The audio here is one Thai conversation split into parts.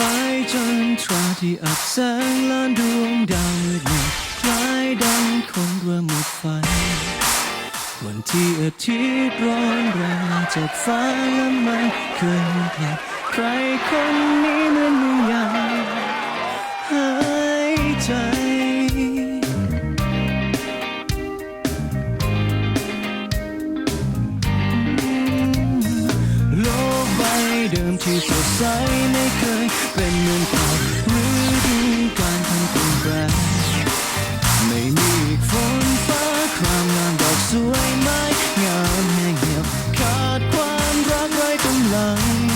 ลายจนทราที่อับแสงล้านดวงดาวมืดมนคล้ายดังคนระหมดไฟวันที่อาทิตย์ร้อนแรงจากฟ้าและมันเคยพลันใครคนนี้เหมือนมึงยาง เดิมที่สดใสไม่เคยเป็นเหมือนเก่าหรือดูการทำเป็นแปรไม่มีอีกฝนฟ้าครามงามดอกสวยไม้งามแห่งเหี่ยวขาดความรักไร้กำลัง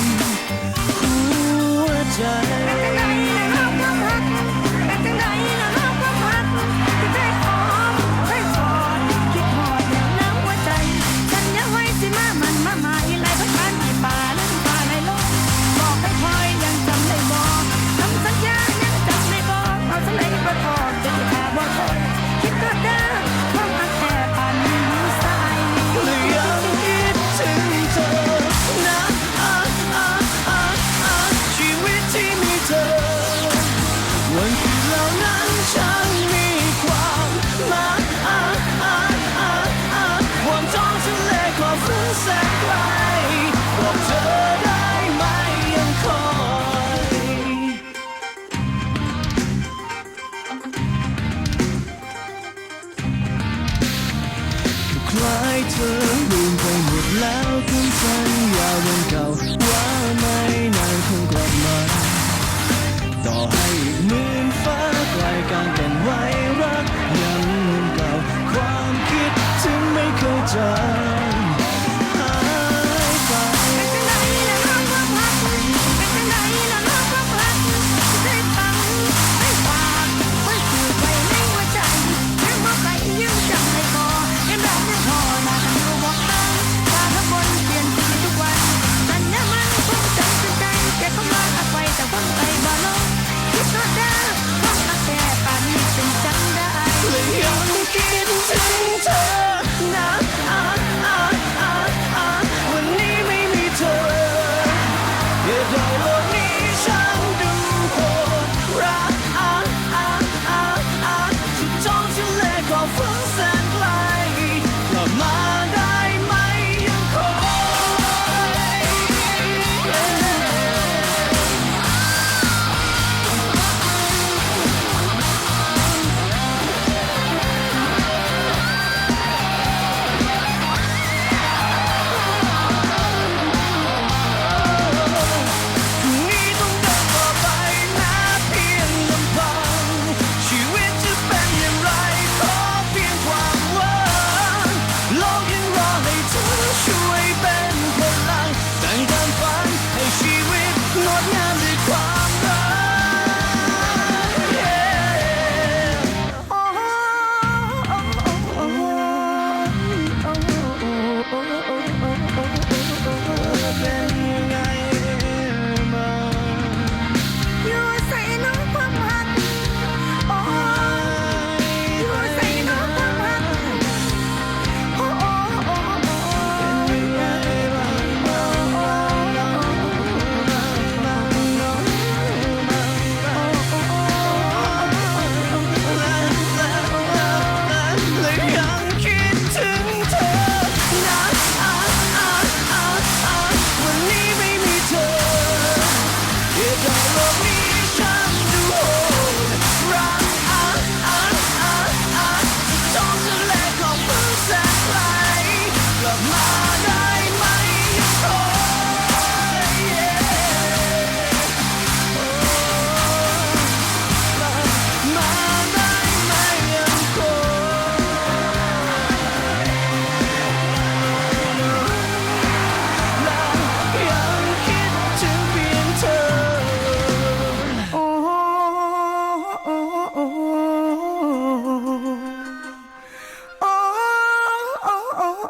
คล้ายเธอลืมไปหมดแล้วคำสัญญาวันเก่าว่าไม่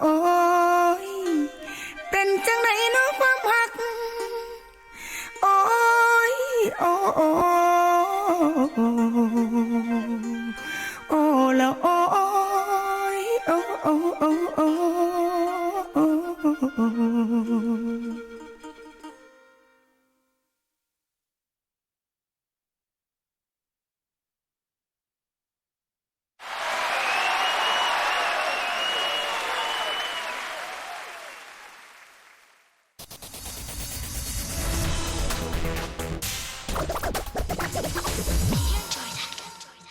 อ้